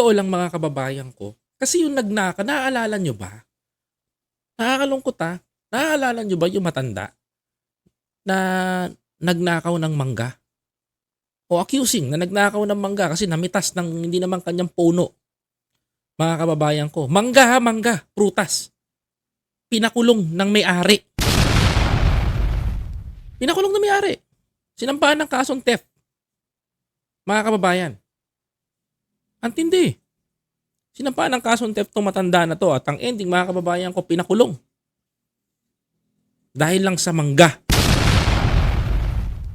totoo lang mga kababayan ko, kasi yung nagnaka, naaalala nyo ba? Nakakalungkot ha. Naaalala nyo ba yung matanda na nagnakaw ng mangga? O accusing na nagnakaw ng mangga kasi namitas ng hindi naman kanyang puno. Mga kababayan ko. Mangga ha, mangga. Prutas. Pinakulong ng may-ari. Pinakulong ng may-ari. Sinampahan ng kasong theft. Mga kababayan. Ang tindi. Sinampahan ng kasong theft tong matanda na to at ang ending mga kababayan ko pinakulong. Dahil lang sa mangga.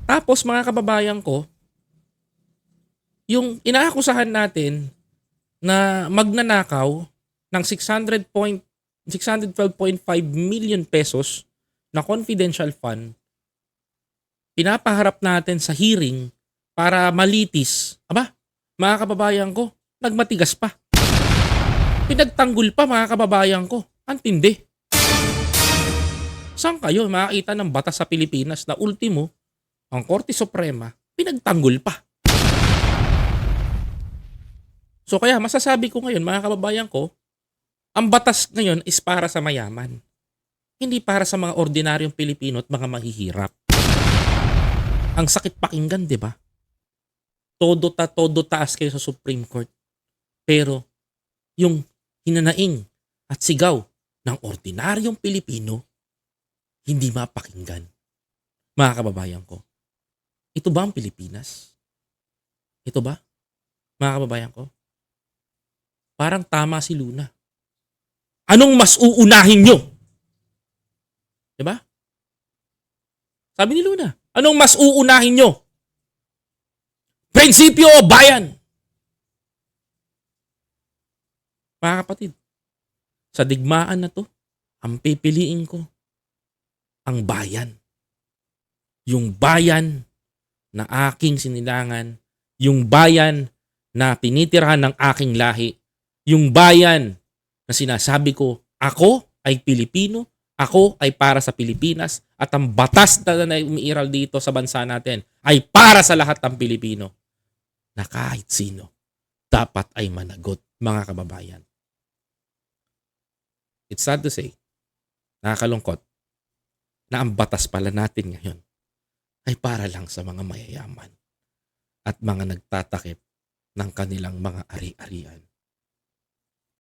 Tapos mga kababayan ko, yung inaakusahan natin na magnanakaw ng 600 point, 612.5 million pesos na confidential fund, pinapaharap natin sa hearing para malitis. Aba, mga kababayan ko, nagmatigas pa. Pinagtanggol pa mga kababayan ko. Ang tindi. Saan kayo makakita ng batas sa Pilipinas na ultimo, ang Korte Suprema, pinagtanggol pa? So kaya masasabi ko ngayon mga kababayan ko, ang batas ngayon is para sa mayaman. Hindi para sa mga ordinaryong Pilipino at mga mahihirap. Ang sakit pakinggan, di ba? Todo ta todo taas kayo sa Supreme Court. Pero yung hinanaing at sigaw ng ordinaryong Pilipino hindi mapakinggan. Mga kababayan ko, ito ba ang Pilipinas? Ito ba? Mga kababayan ko? Parang tama si Luna. Anong mas uunahin nyo? Diba? Sabi ni Luna, anong mas uunahin nyo? Prinsipyo o bayan? Mga kapatid, sa digmaan na to, ang pipiliin ko, ang bayan. Yung bayan na aking sinilangan, yung bayan na tinitirahan ng aking lahi, yung bayan na sinasabi ko, ako ay Pilipino, ako ay para sa Pilipinas, at ang batas na, na umiiral dito sa bansa natin ay para sa lahat ng Pilipino na kahit sino dapat ay managot, mga kababayan. It's sad to say, nakakalungkot, na ang batas pala natin ngayon ay para lang sa mga mayayaman at mga nagtatakip ng kanilang mga ari-arian.